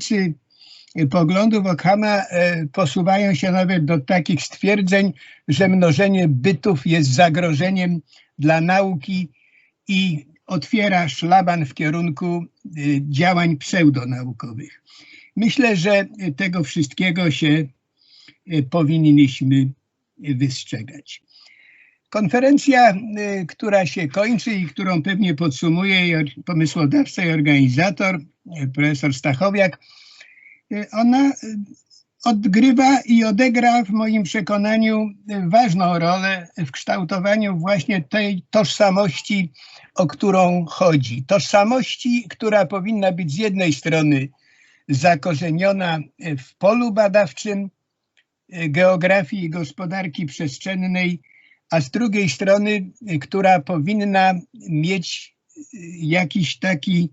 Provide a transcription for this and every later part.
zwolennicy poglądów Ockhama posuwają się nawet do takich stwierdzeń, że mnożenie bytów jest zagrożeniem dla nauki i otwiera szlaban w kierunku działań pseudonaukowych. Myślę, że tego wszystkiego się powinniśmy wystrzegać. Konferencja, y, która się kończy i którą pewnie podsumuje pomysłodawca i organizator, y, profesor Stachowiak, y, ona odgrywa i odegra w moim przekonaniu ważną rolę w kształtowaniu właśnie tej tożsamości, o którą chodzi. Tożsamości, która powinna być z jednej strony zakorzeniona w polu badawczym geografii i gospodarki przestrzennej, a z drugiej strony, y, która powinna mieć y, jakiś taki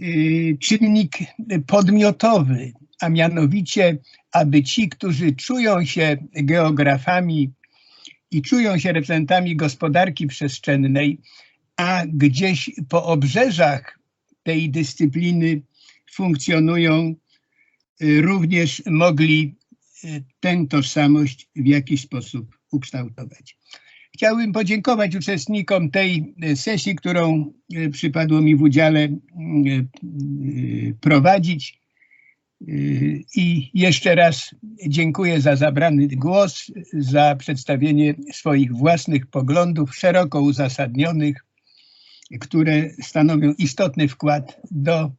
y, czynnik podmiotowy, a mianowicie, aby ci, którzy czują się geografami i czują się reprezentantami gospodarki przestrzennej, a gdzieś po obrzeżach tej dyscypliny funkcjonują, również mogli tę tożsamość w jakiś sposób ukształtować. Chciałbym podziękować uczestnikom tej e, sesji, którą e, przypadło mi w udziale e, prowadzić. I jeszcze raz dziękuję za zabrany głos, za przedstawienie swoich własnych poglądów, szeroko uzasadnionych, które stanowią istotny wkład do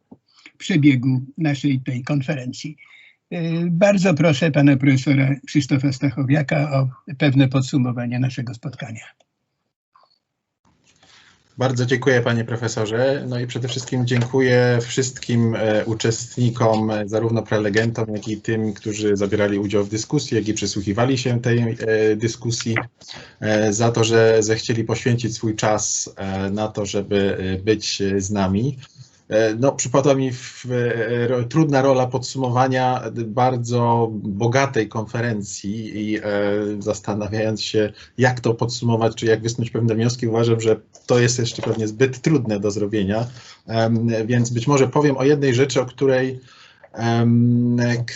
przebiegu naszej tej konferencji. Y, bardzo proszę pana profesora Krzysztofa Stachowiaka o pewne podsumowanie naszego spotkania. Bardzo dziękuję panie profesorze. No i przede wszystkim dziękuję wszystkim e, uczestnikom, e, zarówno prelegentom, jak i tym, którzy zabierali udział w dyskusji, jak i przysłuchiwali się tej e, dyskusji, za to, że zechcieli poświęcić swój czas na to, żeby być z nami. E, no, przypadła mi w, e, trudna rola podsumowania bardzo bogatej konferencji i e, zastanawiając się, jak to podsumować, czy jak wysnuć pewne wnioski, uważam, że to jest jeszcze pewnie zbyt trudne do zrobienia. E, więc być może powiem o jednej rzeczy, o której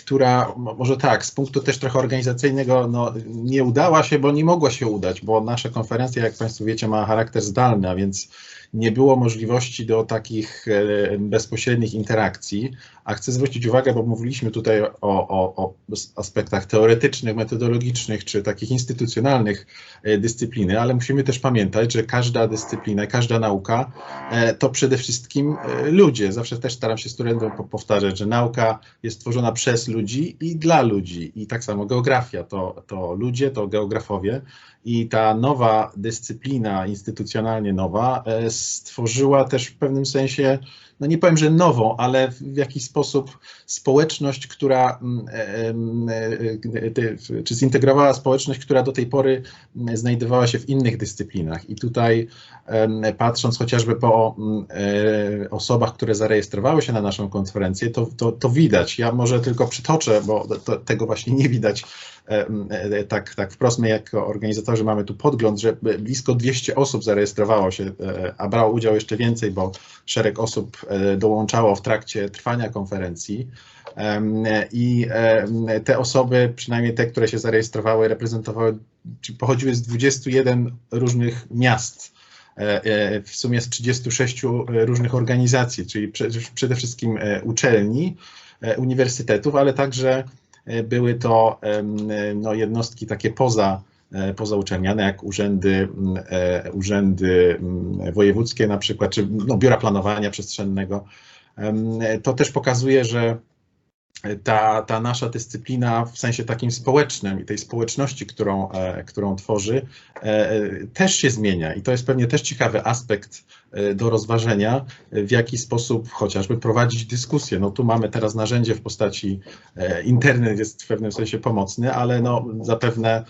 która może tak, z punktu też trochę organizacyjnego no, nie udała się, bo nie mogła się udać, bo nasza konferencja, jak Państwo wiecie, ma charakter zdalny, a więc nie było możliwości do takich e, bezpośrednich interakcji, a chcę zwrócić uwagę, bo mówiliśmy tutaj o, o, o aspektach teoretycznych, metodologicznych czy takich instytucjonalnych e, dyscypliny, ale musimy też pamiętać, że każda dyscyplina, każda nauka e, to przede wszystkim ludzie. Zawsze też staram się studentom powtarzać, że nauka jest tworzona przez ludzi i dla ludzi. I tak samo geografia to, to ludzie, to geografowie. I ta nowa dyscyplina, instytucjonalnie nowa, stworzyła też w pewnym sensie, no nie powiem, że nową, ale w jakiś sposób społeczność, która, mm, e, e, czy zintegrowała społeczność, która do tej pory mm, znajdowała się w innych dyscyplinach. I tutaj patrząc chociażby po mm, e, osobach, które zarejestrowały się na naszą konferencję, to, to, to widać. Ja może tylko przytoczę, bo to, tego właśnie nie widać tak, tak wprost. My jako organizatorzy mamy tu podgląd, że blisko 200 osób zarejestrowało się, a brało udział jeszcze więcej, bo szereg osób dołączało w trakcie trwania konferencji. I te osoby, przynajmniej te, które się zarejestrowały, reprezentowały, pochodziły z 21 różnych miast e, e, w sumie z 36 różnych organizacji, czyli przede wszystkim e, uczelni, uniwersytetów, ale także były to no, jednostki takie poza, pozauczelniane, jak urzędy, urzędy wojewódzkie na przykład, czy no, biura planowania przestrzennego. To też pokazuje, że ta, ta nasza dyscyplina w sensie takim społecznym i tej społeczności, którą, e, którą tworzy, e, też się zmienia. I to jest pewnie też ciekawy aspekt e, do rozważenia, w jaki sposób chociażby prowadzić dyskusję. No tu mamy teraz narzędzie w postaci internet jest w pewnym sensie pomocny, ale no zapewne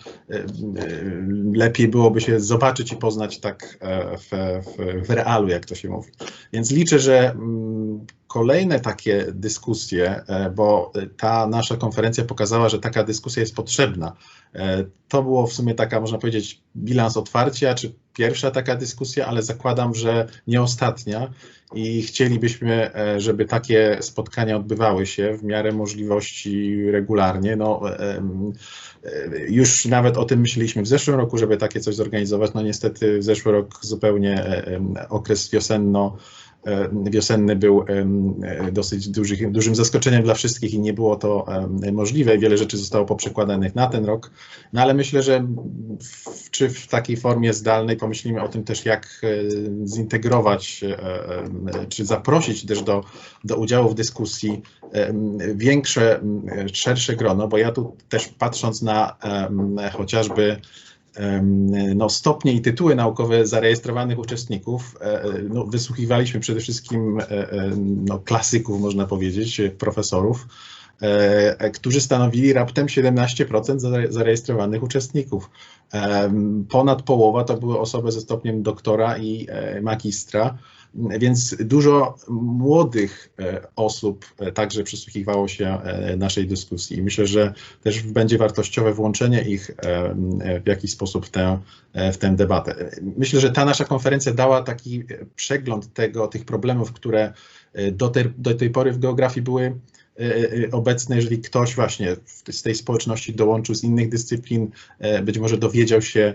lepiej byłoby się zobaczyć i poznać tak w, w, w realu, jak to się mówi. Więc liczę, że mm, kolejne takie dyskusje, e, bo ta nasza konferencja pokazała, że taka dyskusja jest potrzebna. E, to było w sumie taka, można powiedzieć, bilans otwarcia, czy pierwsza taka dyskusja, ale zakładam, że nie ostatnia i chcielibyśmy, e, żeby takie spotkania odbywały się w miarę możliwości regularnie. No, już nawet o tym myśleliśmy w zeszłym roku, żeby takie coś zorganizować. No niestety zeszły rok zupełnie okres wiosenno wiosenny był e, dosyć duży, dużym zaskoczeniem dla wszystkich i nie było to możliwe. Wiele rzeczy zostało poprzekładanych na ten rok, no ale myślę, że w, czy w takiej formie zdalnej pomyślimy o tym też, jak e, zintegrować, czy zaprosić też do, do udziału w dyskusji większe, szersze grono, bo ja tu też patrząc na chociażby no, stopnie i tytuły naukowe zarejestrowanych uczestników, e, e, no, wysłuchiwaliśmy przede wszystkim e, no, klasyków, można powiedzieć, profesorów, którzy stanowili raptem 17% zarejestrowanych uczestników. Ponad połowa to były osoby ze stopniem doktora i magistra. Więc dużo młodych e, osób e, także przysłuchiwało się e, naszej dyskusji. Myślę, że też będzie wartościowe włączenie ich w jakiś sposób w tę, w tę debatę. Myślę, że ta nasza konferencja dała taki przegląd tego, tych problemów, które do tej, do tej pory w geografii były obecne, jeżeli ktoś właśnie z tej społeczności dołączył z innych dyscyplin, e, być może dowiedział się,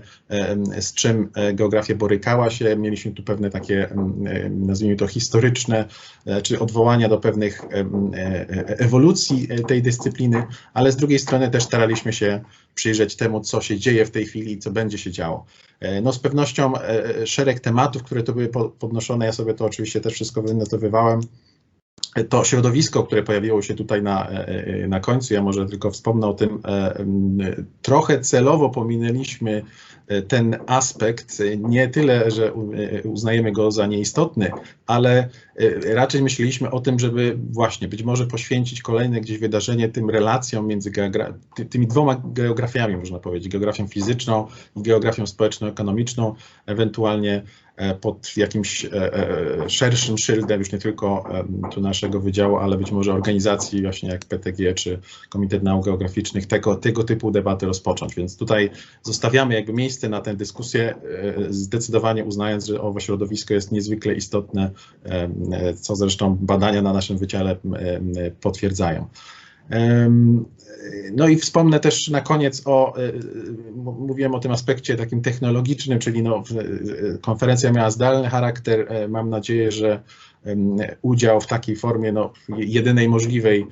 z czym geografia borykała się. Mieliśmy tu pewne takie, nazwijmy to historyczne, czy odwołania do pewnych ewolucji tej dyscypliny, ale z drugiej strony też staraliśmy się przyjrzeć temu, co się dzieje w tej chwili i co będzie się działo. No z pewnością szereg tematów, które tu były podnoszone, ja sobie to oczywiście też wszystko wynotowywałem, to środowisko, które pojawiło się tutaj na, e, e, na końcu, ja może tylko wspomnę o tym, e, trochę celowo pominęliśmy ten aspekt, nie tyle, że uznajemy go za nieistotny, ale raczej myśleliśmy o tym, żeby właśnie być może poświęcić kolejne gdzieś wydarzenie tym relacjom między tymi dwoma geografiami, można powiedzieć, geografią fizyczną i geografią społeczno-ekonomiczną, ewentualnie E, pod jakimś e, e, szerszym szyldem, już nie tylko tu naszego wydziału, ale być może organizacji właśnie jak PTG czy Komitet Nauk Geograficznych, tego, tego typu debaty rozpocząć. Więc tutaj zostawiamy jakby miejsce na tę dyskusję, zdecydowanie uznając, że owo środowisko jest niezwykle istotne, co zresztą badania na naszym wydziale potwierdzają. No i wspomnę też na koniec o, e, mówiłem o tym aspekcie takim technologicznym, czyli no, e, konferencja miała zdalny charakter. E, mam nadzieję, że udział w takiej formie no, jedynej możliwej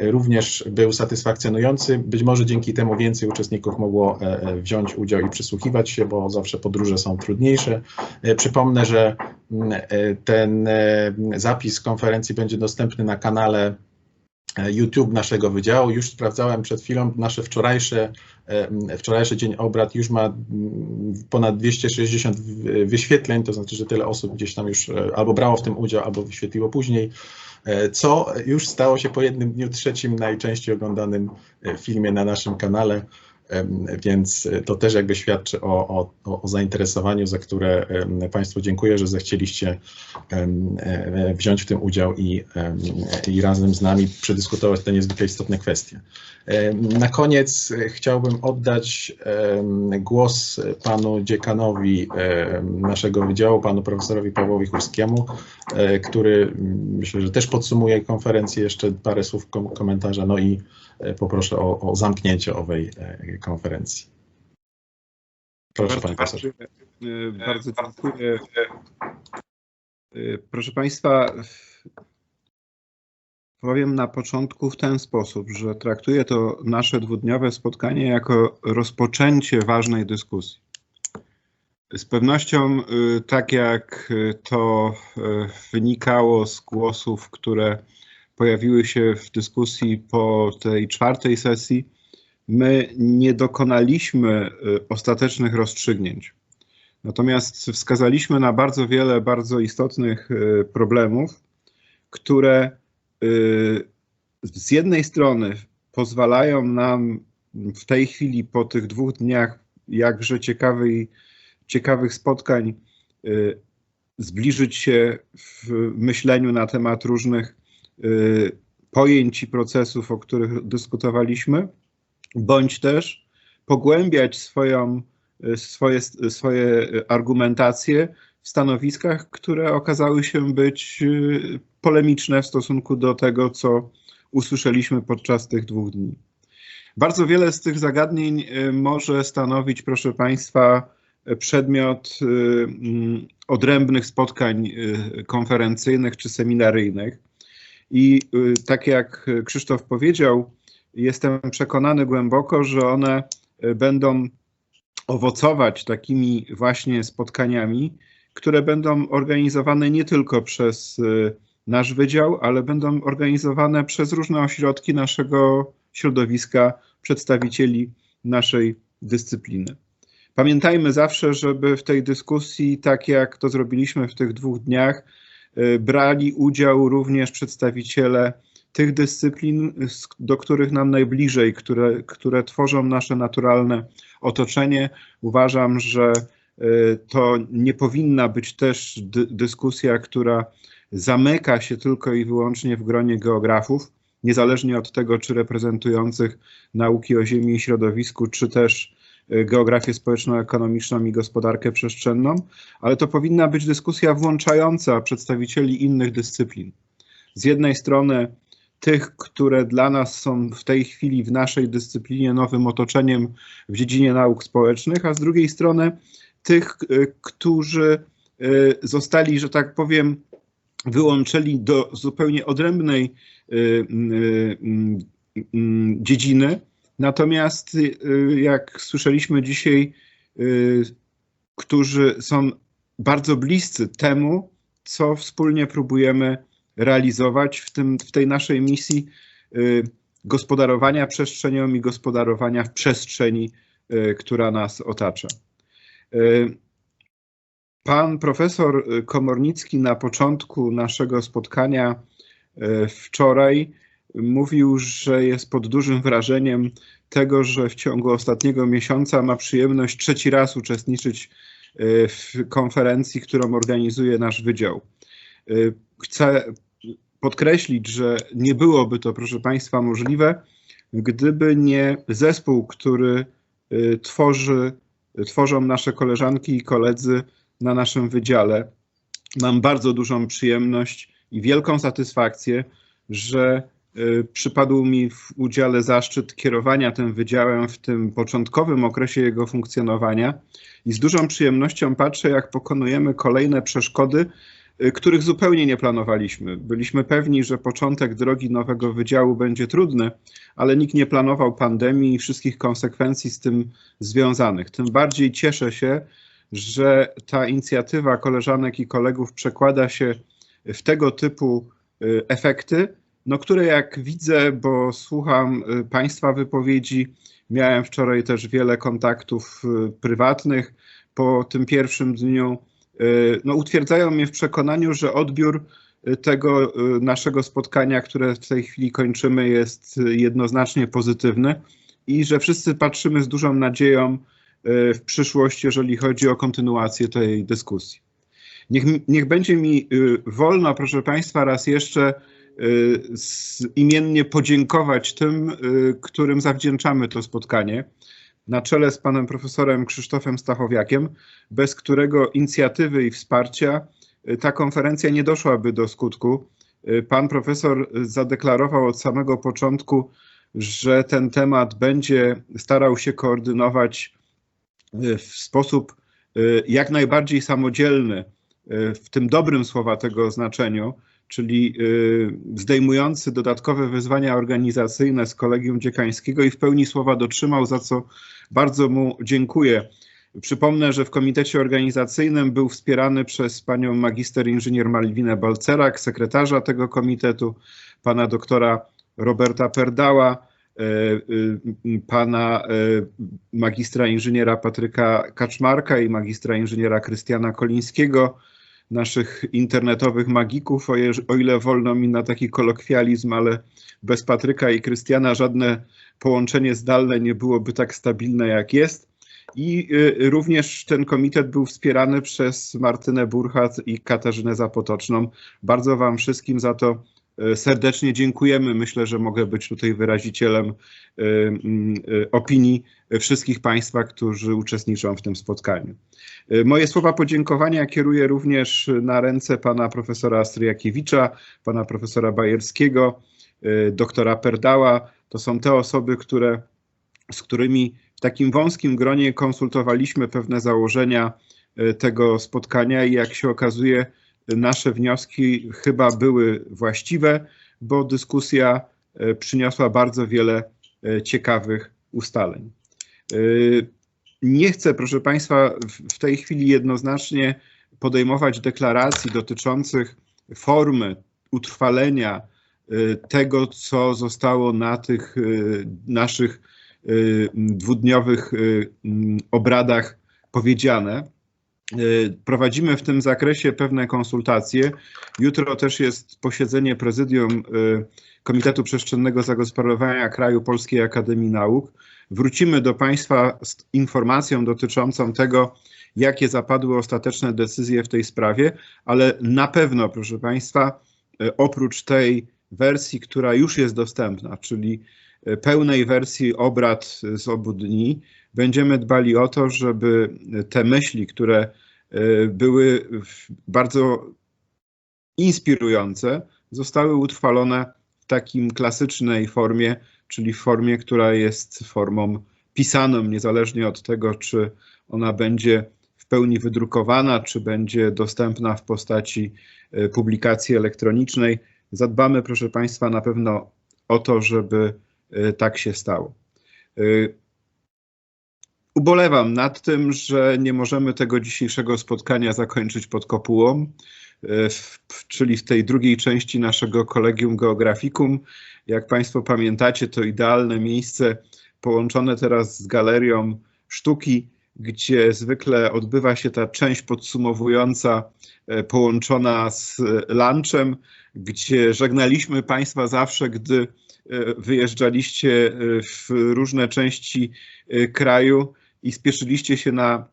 również był satysfakcjonujący. Być może dzięki temu więcej uczestników mogło wziąć udział i przysłuchiwać się, bo zawsze podróże są trudniejsze. Przypomnę, że ten zapis konferencji będzie dostępny na kanale E, YouTube naszego wydziału. Już sprawdzałem przed chwilą nasze wczorajsze, e, wczorajszy dzień obrad już ma ponad 260 wyświetleń, to znaczy, że tyle osób gdzieś tam już e, albo brało w tym udział, albo wyświetliło później, co już stało się po jednym dniu trzecim najczęściej oglądanym filmie na naszym kanale. Więc to też jakby świadczy o, o, o zainteresowaniu, za które Państwu dziękuję, że zechcieliście e, wziąć w tym udział i, i razem z nami przedyskutować te niezwykle istotne kwestie. Na koniec chciałbym oddać głos panu dziekanowi naszego wydziału, panu profesorowi Pawłowi Chórskiemu, e, który myślę, że też podsumuje konferencję, jeszcze parę słów komentarza, no i E, poproszę o, o zamknięcie owej e, konferencji. Proszę Panie Profesor. Bardzo dziękuję. E, proszę Państwa, powiem na początku w ten sposób, że traktuję to nasze dwudniowe spotkanie jako rozpoczęcie ważnej dyskusji. Z pewnością, tak jak to wynikało z głosów, które pojawiły się w dyskusji po tej czwartej sesji, my nie dokonaliśmy y, ostatecznych rozstrzygnięć. Natomiast wskazaliśmy na bardzo wiele bardzo istotnych y, problemów, które y, z jednej strony pozwalają nam w tej chwili, po tych dwóch dniach jakże ciekawej, ciekawych spotkań, zbliżyć się w myśleniu na temat różnych pojęć i procesów, o których dyskutowaliśmy, bądź też pogłębiać swoją swoje, swoje argumentacje w stanowiskach, które okazały się być polemiczne w stosunku do tego, co usłyszeliśmy podczas tych dwóch dni. Bardzo wiele z tych zagadnień może stanowić, proszę Państwa, przedmiot mm, odrębnych spotkań konferencyjnych czy seminaryjnych. I tak jak Krzysztof powiedział, jestem przekonany głęboko, że one będą owocować takimi właśnie spotkaniami, które będą organizowane nie tylko przez y, nasz wydział, ale będą organizowane przez różne ośrodki naszego środowiska, przedstawicieli naszej dyscypliny. Pamiętajmy zawsze, żeby w tej dyskusji, tak jak to zrobiliśmy w tych dwóch dniach, y, brali udział również przedstawiciele tych dyscyplin, do których nam najbliżej, które, które tworzą nasze naturalne otoczenie. Uważam, że y, to nie powinna być też dyskusja, która zamyka się tylko i wyłącznie w gronie geografów, niezależnie od tego, czy reprezentujących nauki o Ziemi i środowisku, czy też y, geografię społeczno-ekonomiczną i gospodarkę przestrzenną, ale to powinna być dyskusja włączająca przedstawicieli innych dyscyplin. Z jednej strony tych, które dla nas są w tej chwili w naszej dyscyplinie nowym otoczeniem w dziedzinie nauk społecznych, a z drugiej strony tych, e, którzy e, zostali, że tak powiem, wyłączeni do zupełnie odrębnej e, dziedziny. Natomiast, jak słyszeliśmy dzisiaj, którzy są bardzo bliscy temu, co wspólnie próbujemy realizować w, tym, w tej naszej misji y, gospodarowania przestrzenią i gospodarowania w przestrzeni, y, która nas otacza. Y, pan profesor Komornicki na początku naszego spotkania wczoraj mówił, że jest pod dużym wrażeniem tego, że w ciągu ostatniego miesiąca ma przyjemność trzeci raz uczestniczyć w konferencji, którą organizuje nasz wydział. Chcę podkreślić, że nie byłoby to, proszę Państwa, możliwe, gdyby nie zespół, który y, tworzy, tworzą nasze koleżanki i koledzy na naszym wydziale. Mam bardzo dużą przyjemność i wielką satysfakcję, że y, przypadł mi w udziale zaszczyt kierowania tym wydziałem w tym początkowym okresie jego funkcjonowania i z dużą przyjemnością patrzę, jak pokonujemy kolejne przeszkody, których zupełnie nie planowaliśmy. Byliśmy pewni, że początek drogi nowego wydziału będzie trudny, ale nikt nie planował pandemii i wszystkich konsekwencji z tym związanych. Tym bardziej cieszę się, że ta inicjatywa koleżanek i kolegów przekłada się w tego typu y, efekty, no które jak widzę, bo słucham y, Państwa wypowiedzi, miałem wczoraj też wiele kontaktów prywatnych po tym pierwszym dniu Y, no, utwierdzają mnie w przekonaniu, że odbiór y, tego y, naszego spotkania, które w tej chwili kończymy, jest jednoznacznie pozytywny i że wszyscy patrzymy z dużą nadzieją w przyszłość, jeżeli chodzi o kontynuację tej dyskusji. Niech, niech będzie mi wolno, proszę Państwa, raz jeszcze imiennie podziękować tym, którym zawdzięczamy to spotkanie na czele z panem profesorem Krzysztofem Stachowiakiem, bez którego inicjatywy i wsparcia y, ta konferencja nie doszłaby do skutku. Y, pan profesor zadeklarował od samego początku, że ten temat będzie starał się koordynować y, w sposób jak najbardziej samodzielny, w tym dobrym słowa tego znaczeniu, czyli zdejmujący dodatkowe wyzwania organizacyjne z Kolegium Dziekańskiego i w pełni słowa dotrzymał, za co bardzo mu dziękuję. Przypomnę, że w komitecie organizacyjnym był wspierany przez panią magister inżynier Malwinę Balcerak, sekretarza tego komitetu, pana doktora Roberta Perdała, e, e, pana magistra inżyniera Patryka Kaczmarka i magistra inżyniera Krystiana Kolińskiego, naszych internetowych magików, o, o ile wolno mi na taki kolokwializm, ale bez Patryka i Krystiana żadne połączenie zdalne nie byłoby tak stabilne jak jest. I y, również ten komitet był wspierany przez Martynę Burchat i Katarzynę Zapotoczną. Bardzo Wam wszystkim za to serdecznie dziękujemy. Myślę, że mogę być tutaj wyrazicielem e, e, opinii wszystkich Państwa, którzy uczestniczą w tym spotkaniu. Moje słowa podziękowania kieruję również na ręce pana profesora Stryjakiewicza, pana profesora Bajerskiego, doktora Perdała. To są te osoby, które, z którymi w takim wąskim gronie konsultowaliśmy pewne założenia tego spotkania i jak się okazuje, nasze wnioski chyba były właściwe, bo dyskusja e, przyniosła bardzo wiele e, ciekawych ustaleń. E, nie chcę, proszę Państwa, w tej chwili jednoznacznie podejmować deklaracji dotyczących formy utrwalenia tego, co zostało na tych naszych dwudniowych obradach powiedziane. Y, prowadzimy w tym zakresie pewne konsultacje. Jutro też jest posiedzenie prezydium y, Komitetu Przestrzennego Zagospodarowania Kraju Polskiej Akademii Nauk. Wrócimy do Państwa z informacją dotyczącą tego, jakie zapadły ostateczne decyzje w tej sprawie, ale na pewno, proszę Państwa, y, oprócz tej wersji, która już jest dostępna, czyli pełnej wersji obrad z obu dni, będziemy dbali o to, żeby te myśli, które e, były bardzo inspirujące, zostały utrwalone w takim klasycznej formie, czyli w formie, która jest formą pisaną, niezależnie od tego, czy ona będzie w pełni wydrukowana, czy będzie dostępna w postaci e, publikacji elektronicznej. Zadbamy, proszę Państwa, na pewno o to, żeby e, tak się stało ubolewam nad tym, że nie możemy tego dzisiejszego spotkania zakończyć pod kopułą, e, czyli w tej drugiej części naszego kolegium geografikum. Jak Państwo pamiętacie, to idealne miejsce połączone teraz z galerią sztuki, gdzie zwykle odbywa się ta część podsumowująca, e, połączona z lunchem, gdzie żegnaliśmy Państwa zawsze, gdy e, wyjeżdżaliście w różne części kraju i spieszyliście się na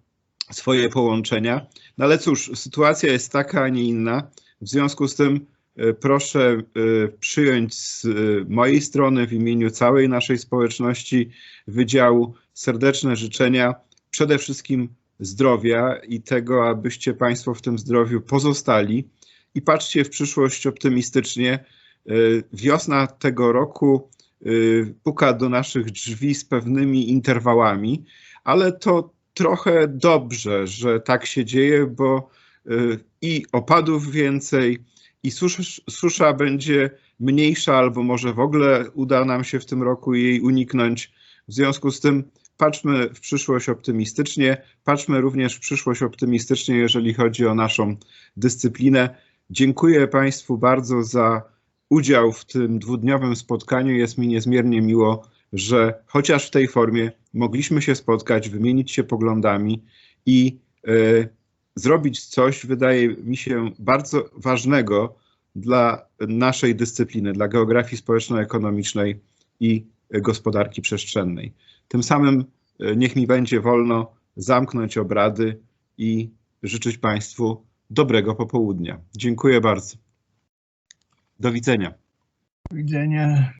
swoje połączenia. No ale cóż, sytuacja jest taka, a nie inna. W związku z tym e, proszę e, przyjąć z e, mojej strony w imieniu całej naszej społeczności Wydziału serdeczne życzenia przede wszystkim zdrowia i tego, abyście Państwo w tym zdrowiu pozostali i patrzcie w przyszłość optymistycznie. Wiosna tego roku puka do naszych drzwi z pewnymi interwałami ale to trochę dobrze, że tak się dzieje, bo y, i opadów więcej, i susza, susza będzie mniejsza, albo może w ogóle uda nam się w tym roku jej uniknąć. W związku z tym patrzmy w przyszłość optymistycznie, patrzmy również w przyszłość optymistycznie, jeżeli chodzi o naszą dyscyplinę. Dziękuję Państwu bardzo za udział w tym dwudniowym spotkaniu. Jest mi niezmiernie miło że chociaż w tej formie mogliśmy się spotkać, wymienić się poglądami i y, zrobić coś, wydaje mi się, bardzo ważnego dla naszej dyscypliny, dla geografii społeczno-ekonomicznej i gospodarki przestrzennej. Tym samym y, niech mi będzie wolno zamknąć obrady i życzyć Państwu dobrego popołudnia. Dziękuję bardzo. Do widzenia. Do widzenia.